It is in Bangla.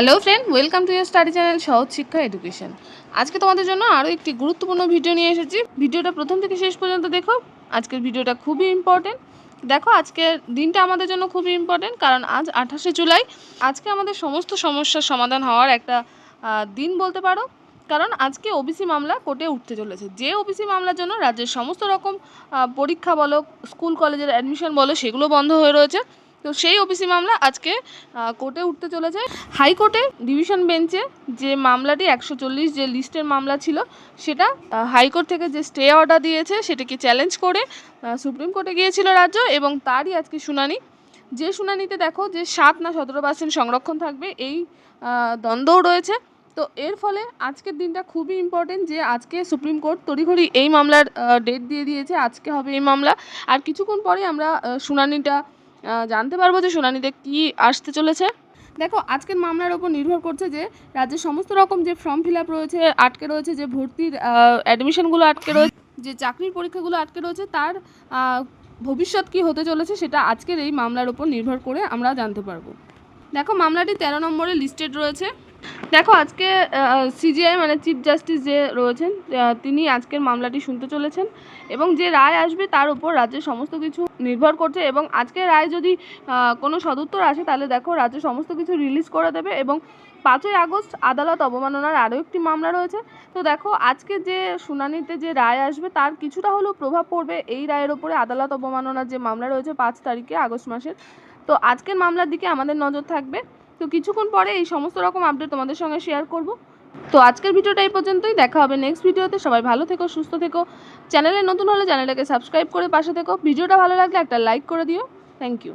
Hello friend welcome to year study channel সহজ শিক্ষা এডুকেশন আজকে তোমাদের জন্য আরও একটি গুরুত্বপূর্ণ ভিডিও নিয়ে এসেছি। ভিডিওটা প্রথম থেকে শেষ পর্যন্ত দেখো। আজকের ভিডিওটা খুবই ইম্পর্টেন্ট দেখো, আজকের দিনটা আমাদের জন্য খুবই ইম্পর্টেন্ট কারণ আজ আঠাশে জুলাই। আজকে আমাদের সমস্ত সমস্যার সমাধান হওয়ার একটা দিন বলতে পারো। কারণ আজকে ওবিসি মামলা কোর্টে উঠতে চলেছে। যে ওবিসি মামলার জন্য রাজ্যের সমস্ত রকম পরীক্ষা বলো, স্কুল কলেজের অ্যাডমিশন বলো, সেগুলো বন্ধ হয়ে রয়েছে। তো সেই ওবিসি মামলা আজকে কোর্টে উঠতে চলেছে। হাইকোর্টে ডিভিশন বেঞ্চে যে মামলাটি, একশো চল্লিশ যে লিস্টের মামলা ছিল, সেটা হাইকোর্ট থেকে যে স্টে অর্ডার দিয়েছে সেটাকে চ্যালেঞ্জ করে সুপ্রিম কোর্টে গিয়েছিল রাজ্য এবং তারই আজকে শুনানি। যে শুনানিতে দেখো যে সাত না সতেরো পার্সেন্ট সংরক্ষণ থাকবে, এই দ্বন্দ্বও রয়েছে। তো এর ফলে আজকের দিনটা খুবই ইম্পর্টেন্ট যে আজকে সুপ্রিম কোর্ট তড়িঘড়ি এই মামলার ডেট দিয়ে দিয়েছে, আজকে হবে এই মামলা। আর কিছুক্ষণ পরে আমরা শুনানিটা জানতে পারব যে শুনানিতে কি আসতে চলেছে। দেখো, আজকের মামলার ওপর নির্ভর করছে যে রাজ্যের সমস্ত রকম যে ফর্ম ফিল আপ রয়েছে, আটকে রয়েছে, যে ভর্তির অ্যাডমিশনগুলো আটকে রয়েছে, যে চাকরির পরীক্ষাগুলো আটকে রয়েছে, তার ভবিষ্যৎ কি হতে চলেছে সেটা আজকের এই মামলার ওপর নির্ভর করে আমরা জানতে পারব। দেখো, মামলাটি তেরো নম্বরে লিস্টেড রয়েছে। দেখো, আজকে সিজিআই মানে চিফ জাস্টিস যে রয়েছেন তিনি আজকের মামলাটি শুনতে চলেছেন এবং যে রায় আসবে তার উপর রাজ্যের সমস্ত কিছু নির্ভর করছে এবং আজকের রায় যদি কোনো সদুত্তর আসে, তাহলে দেখো রাজ্য সমস্ত কিছু রিলিজ করে দেবে এবং পাঁচই আগস্ট আদালত অবমাননার আরও একটি মামলা রয়েছে। তো দেখো, আজকে যে শুনানিতে যে রায় আসবে, তার কিছুটা হলেও প্রভাব পড়বে এই রায়ের ওপরে আদালত অবমাননার যে মামলা রয়েছে পাঁচ তারিখে আগস্ট মাসের। তো আজকের মামলার দিকে আমাদের নজর থাকবে। তো কিছুক্ষণ পরে এই সমস্ত রকম আপডেট তোমাদের সঙ্গে শেয়ার করব। তো আজকের ভিডিওটা এই পর্যন্তই, দেখা হবে নেক্সট ভিডিওতে। সবাই ভালো থেকো, সুস্থ থেকো। চ্যানেলে নতুন হলে চ্যানেলটাকে সাবস্ক্রাইব করে পাশে থেকো। ভিডিওটা ভালো লাগলে একটা লাইক করে দিও। Thank you